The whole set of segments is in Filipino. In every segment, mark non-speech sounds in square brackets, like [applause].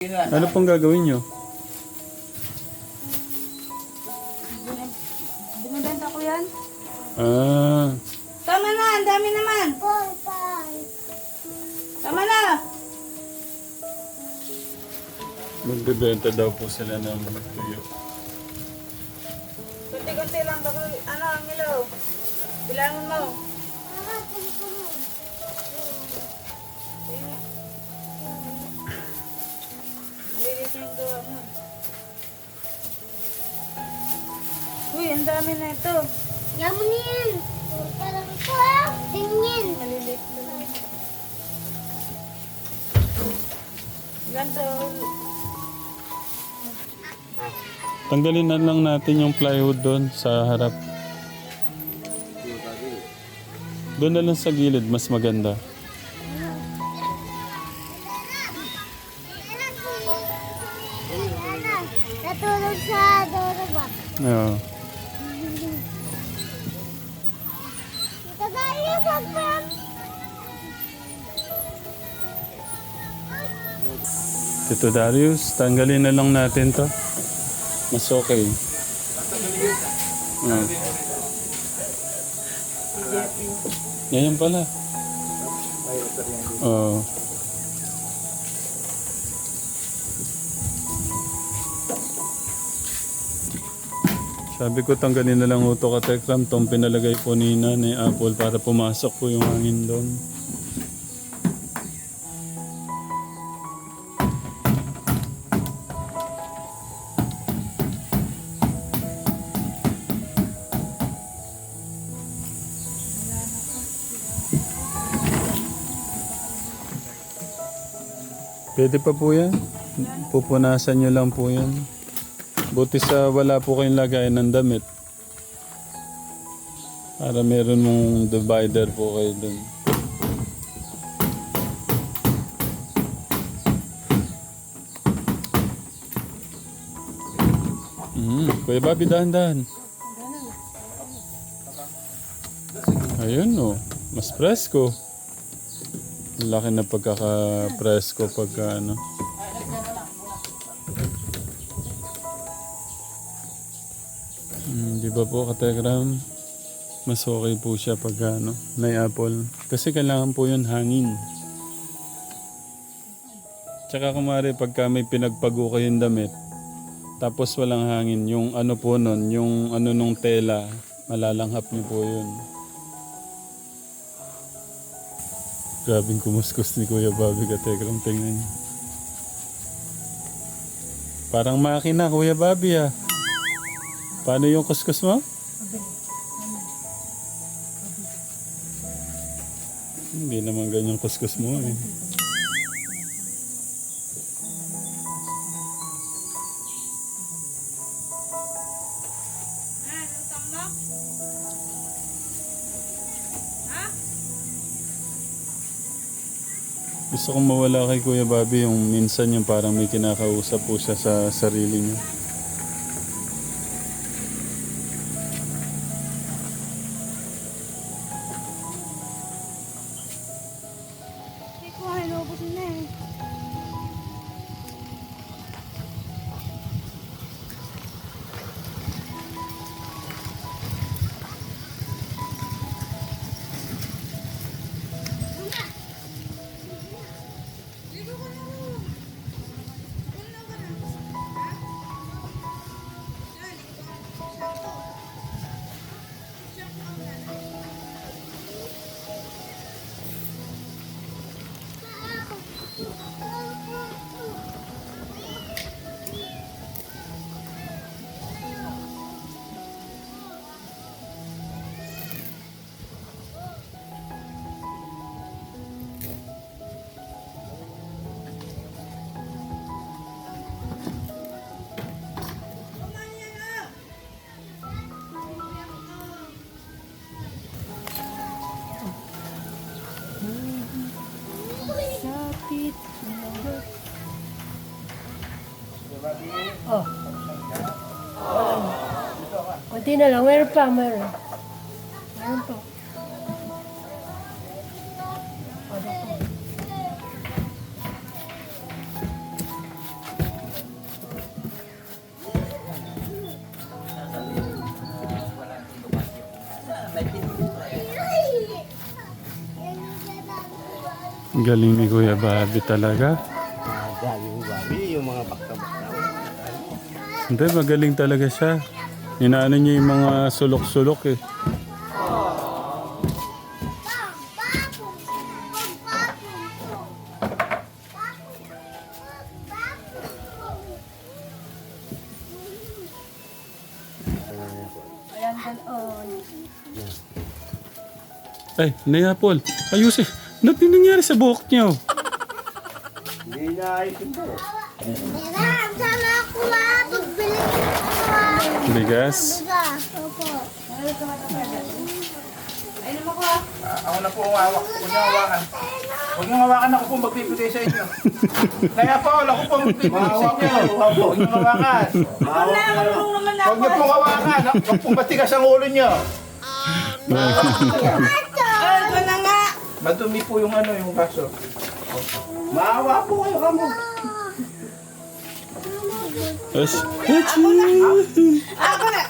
Ano pong gagawin nyo? Binibenta ko yan. Ah, Tama na, ang dami naman. Tama na. magbebenta daw po sila ng tuyo. Kunti-kunti lang baka ano ang ilaw. Bilangin mo. Uy, ang dami na ito. Yamunin! Parang ito ah! Tingin! Malilit na lang. Ganto. Tanggalin na lang natin yung plywood doon sa harap. Doon na lang sa gilid, mas maganda. Tito Darius, tanggalin na lang natin to. Mas okay. Ah. Ngayon pala. Oo. Sabi ko tanggalin na lang ito ka Tekram tong pinalagay po ni Nanay Apple para pumasok po yung hangin doon. Pwede pa po yan. Pupunasan nyo lang po yan. Buti sa wala po kayong lagay ng damit. Para meron mong divider po kayo dun. Mm, Kuya Bobby, dahan-dahan. Ayun oh, mas presko. Laki na pagkaka-presko pagka ano. Mm, di ba po kategram? Mas okay po siya pag ano, may apple. Kasi kailangan po yun hangin. Tsaka kumari pagka may pinagpago kayong damit, tapos walang hangin, yung ano po nun, yung ano nung tela, malalanghap niyo po yun. Grabing kumuskus ni Kuya Bobby kategram, tingnan niyo. Parang makina, Kuya Bobby ah. Paano yung kuskus mo? Hindi naman ganyan kuskus mo eh. Gusto kong mawala kay Kuya Bobby yung minsan yung parang may kinakausap po siya sa sarili niya. Kunti na lang. Meron pa, meron. Meron pa. Galing ni Kuya Bobby talaga. Galing Bobby, yung mga bakta-bakta. Hindi, magaling talaga siya. Inaano niya yung mga sulok-sulok eh. Ay, Nayapol, ayusin. Ano din nangyari sa buhok niyo? Hindi na ayos yung ah. Bigas? Bigas. Opo. Ako na po ang hawak. Huwag niyo hawakan. Huwag niyo hawakan ako po magbibigay sa inyo. [laughs] Kaya po, ako po magbibigay sa inyo. Huwag niyo hawakan. Naman Huwag niyo po hawakan. Huwag po matigas ang ulo niyo. Ay, ito na nga. Madumi po yung ano, yung baso. Maawa po kayo kamo. As, Ako na.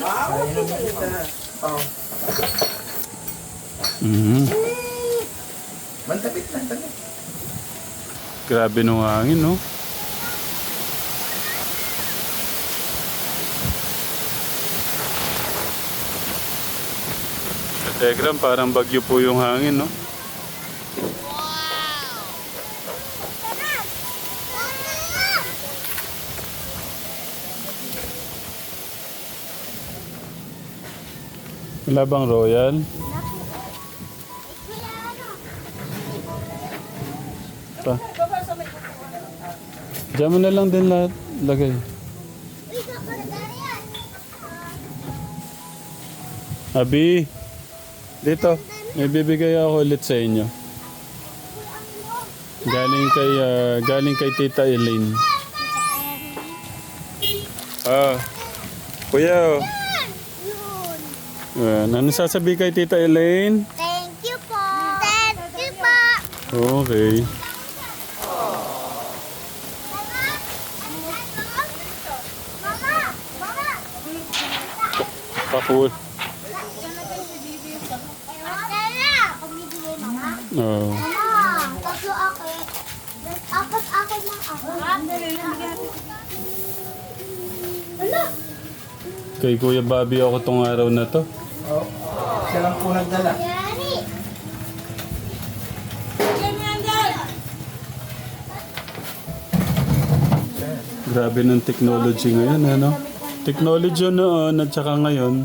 Maawa po kayo. Oh. Mhm. Mantabit, mantabit. Grabe nung hangin, no? Telegram, parang bagyo po yung hangin, no? Wala bang royal? Pa. Diyan mo na lang din lahat lagay. Abi, dito. May bibigay ako ulit sa inyo. Galing kay ah, galing kay Tita Elaine. Ah. Kuya, Uh, ano sasabi kay Tita Elaine? Thank you po. Thank you po. Okay. Pamibigay mama. Oh. Mama! Tatlo ako. Apat ako ng ako. Kay Kuya Bobby ako tong araw na to. Oh. Po nagdala. Grabe ng technology ngayon, ano? Technology noon at saka ngayon.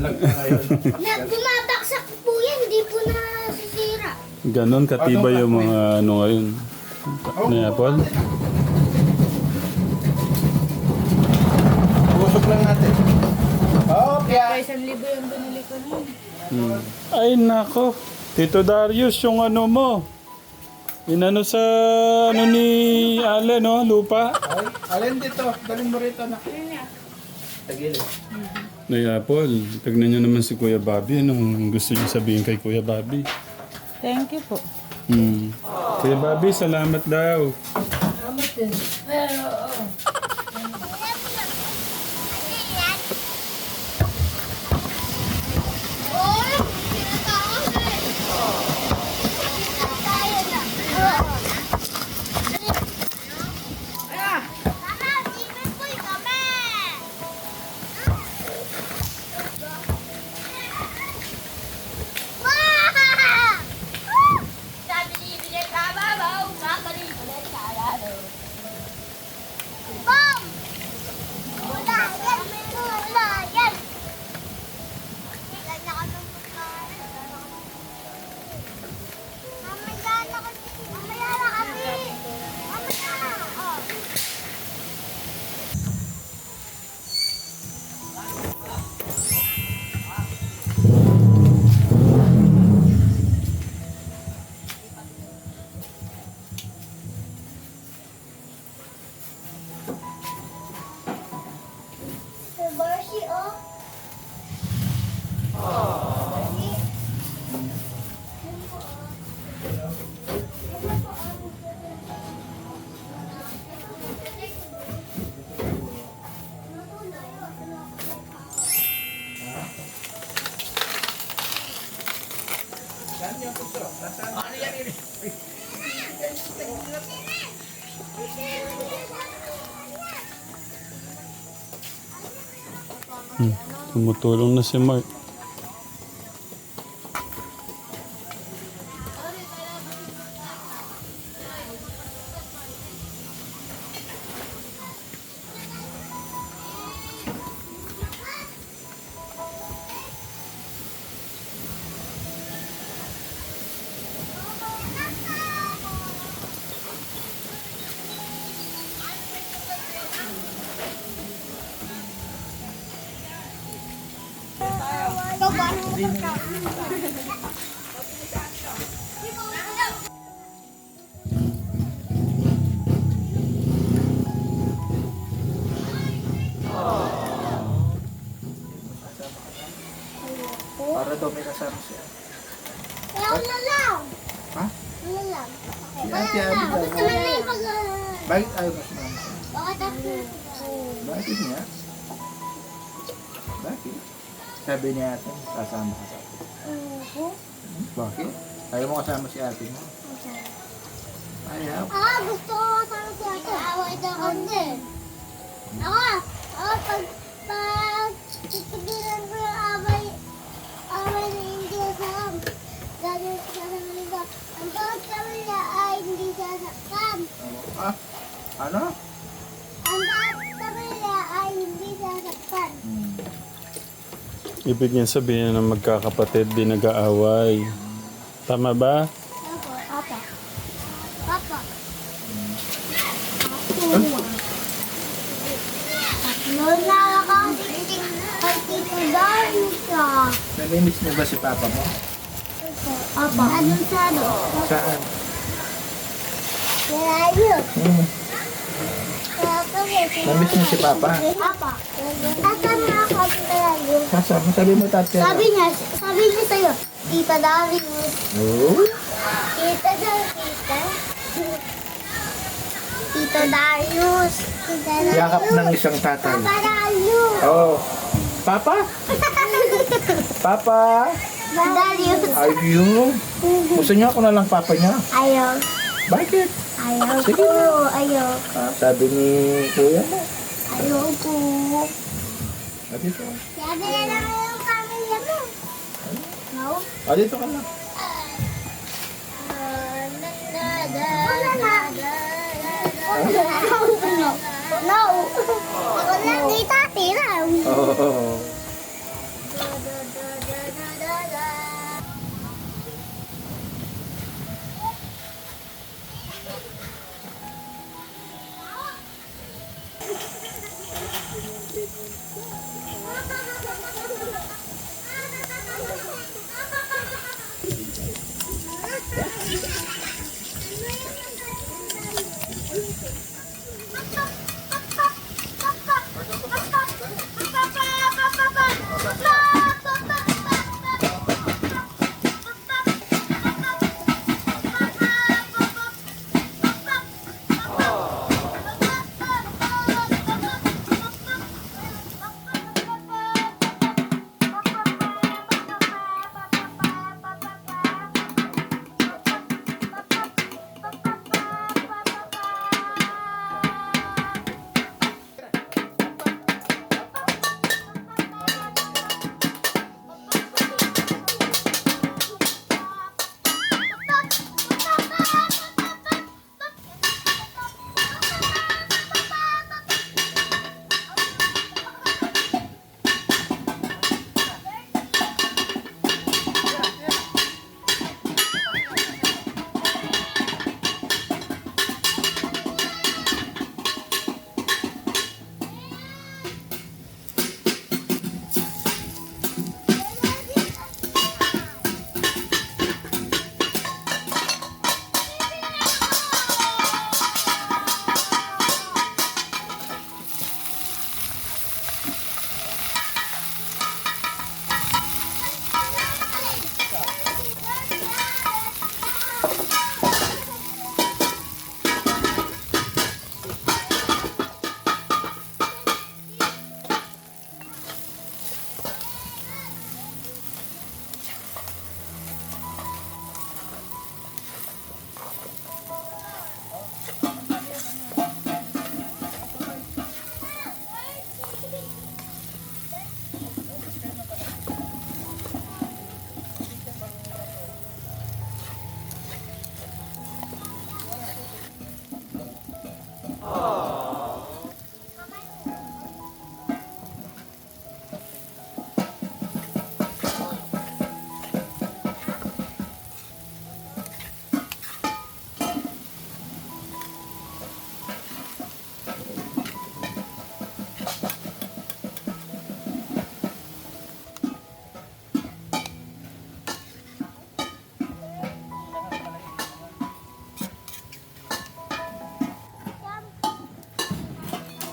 Na, bumabaksak po yan, hindi po nasisira. Ganon katibay yung mga ano ngayon. Na Apple? Usok lang natin. Oh, kaya. Isang libo yung binili ko na. Hmm. Ay nako. Tito Darius, yung ano mo. Inano sa ano ni Ale, no? Lupa. Ay, alin dito. Dalhin mo rito na. Tagilid. Na Apple, tignan niyo naman si Kuya Bobby. Anong gusto niyo sabihin kay Kuya Bobby? Thank you po. Hmm. Kuya Bobby, salamat daw. Salamat din. Pero, oo. Hmm. Tumutulong na si Para daw may kasama siya. Ako na lang. Ha? Ano lang. Si Ate Abby daw. Gusto mo na ipag... Bakit ayaw mo sumama? Bakit ako? Bakit niya? Bakit? Sabi niya ate, sasama ka sa atin. Oo. Bakit? Ayaw mo kasama si ate mo? Ayaw. Ah, gusto ko kasama si ate. Away daw kami. Ako, ako pag, pag, titigilan ko yung away, away na hindi kasama. Gagawin ko sa kanila. Ang bawat kanila ay hindi sasaktan. Oh, ah? Ano? Ang bawat kanila ay hindi sasaktan. Hmm. Ibig niya sabihin na magkakapatid di nag-aaway. Tama ba? Ako, apa. Papa. Lola ka kay Tito Darius ka. Namimiss niyo ba si papa mo? Apa. Anong sa ano? Saan? Darius. Hmm. Papa. Namiss niyo si papa? Apa. Asan na ako Darius? Sasabi, sabi mo tatya. Sabi niya, sabi niya sa'yo, Tita Darius. Oh? Tita Darius. Tita. Tito Darius. Tita Darius. Yakap ng isang tatay. Papa Darius. Oh. Papa? [laughs] Papa? Darius. Ayun. Gusto niya ako na lang papa niya. Ayaw. Bakit? Ayaw Sige ko. na. Ayaw ko. Sabi ni kuya mo. Ayaw ko. Ah, dito. Sabi na lang yung pamilya mo. No? Ah, dito ka lang. Na. No. Ako lang di tatira. Oh.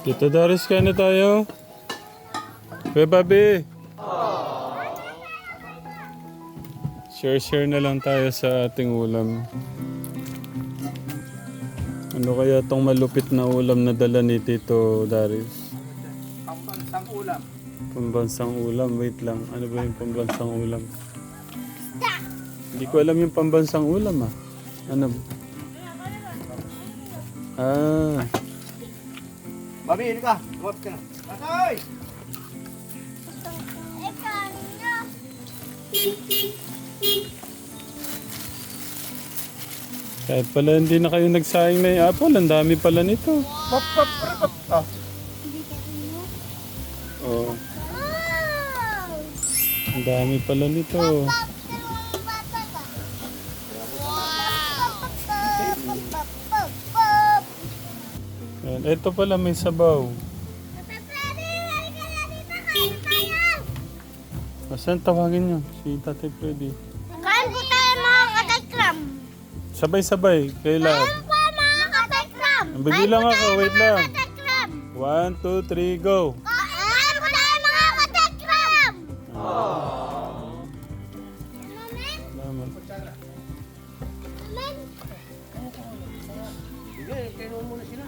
Tito Darius, kain na tayo. Kuya Bobby. Share-share na lang tayo sa ating ulam. Ano kaya tong malupit na ulam na dala ni Tito Darius? Pambansang ulam. Pambansang ulam, wait lang. Ano ba yung pambansang ulam? Hindi ko alam yung pambansang ulam ah. Ano? Ah, Babi, ini ka. Kumapit ka na. Akoy! Eh, kanina. kahit pala hindi na kayo nagsayang na yung apple, ang dami pala nito. Pop, pop, pop, pop. Oh. Oh, Wow! ang dami pala nito. Pop, dalawang Ito pala may sabaw. Saan tawagin niyo? Si Tatay Freddy. Kain po tayo mga katekram. Sabay-sabay, kay Lab. Kain po mga katekram. Bigyan lang ako, wait lang. Katekram. One, two, three, go! Kain po tayo mga katekram. Amen? Salamat. Amen? Sige, kayo muna sila.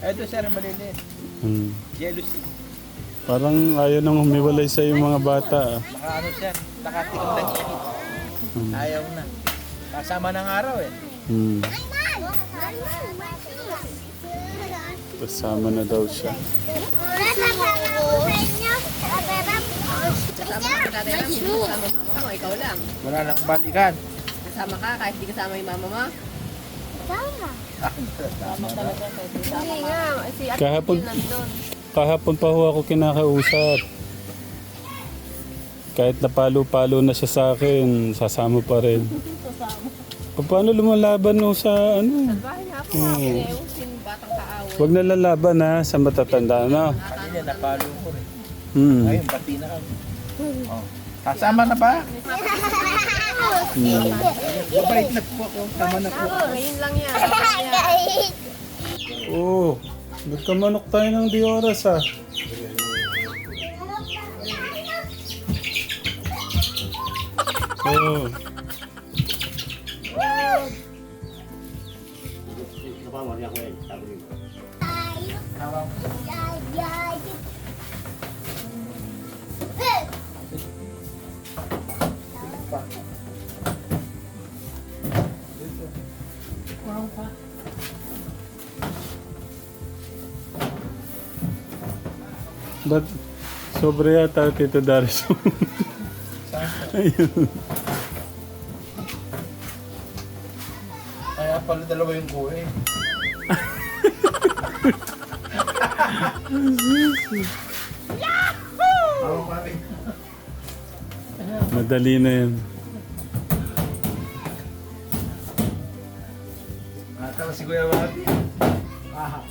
Ito sir, maliliit. Hmm. Jealousy. Parang ayaw nang humiwalay sa yung mga bata. ah. Baka ano sir, nakatikom ng init. Ayaw na. Kasama ng araw eh. Hmm. Kasama na daw siya. Ako, ikaw lang. Wala lang balikan. Kasama ka kahit di kasama yung mama mo. Hindi nga, si Ate Kahapon, nandun. kahapon pa ho ako kinakausap. Kahit napalo-palo na siya sa akin, sasama pa rin. Pa- Paano lumalaban no sa ano? Bahay po, ako eh, yung sin batang kaaway. Huwag na lalaban ha, sa matatanda na. Kanina napalo ko rin. Hmm. Ngayon, pati na kami. Oh. Kasama na ba? [laughs] hmm. Mabait na po ako. Tama na po. Ngayon lang yan. [laughs] Oo. Oh, nagkamanok tayo ng di oras ah. Oo. Sapa mo, ako yan. Sabi mo. Ba't sobra yata Tito Darius? Ayun. Kaya pala dalawa yung kuha eh. Ako pare. Madali na yan. Natawa si Kuya Wabi. Ah,